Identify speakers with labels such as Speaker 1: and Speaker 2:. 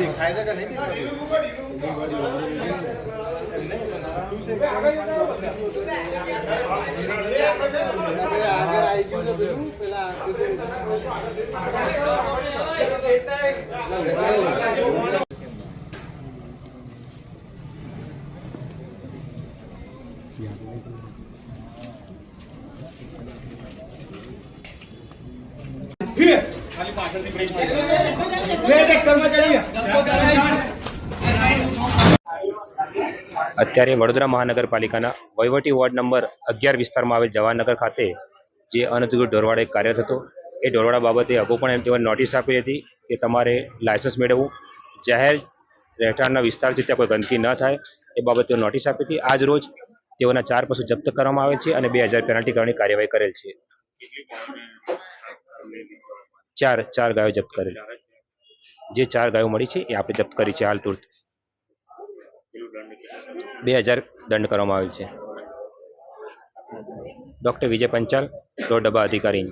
Speaker 1: દેખાય છે કે નહીં દેખાતું? પેલા આગળ આવી ગયું છે બધું, પેલા આગળ
Speaker 2: અત્યારે વડોદરા મહાનગરપાલિકાના વહીવટી વોર્ડ નંબર અગિયાર વિસ્તારમાં આવેલ જવાહરનગર ખાતે જે અનધિકૃત ઢોરવાડા કાર્યરત હતો એ ઢોરવાડા બાબતે અગાઉ પણ એમ તેઓએ નોટિસ આપી હતી કે તમારે લાયસન્સ મેળવવું, જાહેર રહેઠાણના વિસ્તાર છે ત્યાં કોઈ ગંદકી ન થાય, એ બાબતે નોટિસ આપી હતી. આજ રોજ તેઓના ચાર પશુ જપ્ત કરવામાં આવે છે અને બે હજાર પેનલ્ટી કરવાની કાર્યવાહી કરેલ છે. ચાર ચાર ગાયો જપ્ત કરેલ. જે ચાર ગાયો મળી છે, એ આપણે જપ્ત કરી છે હાલ તુરત. બે હજાર દંડ કરવામાં આવેલ છે. ડૉક્ટર વિજય પંચાલ, રોડ ડબ્બા અધિકારી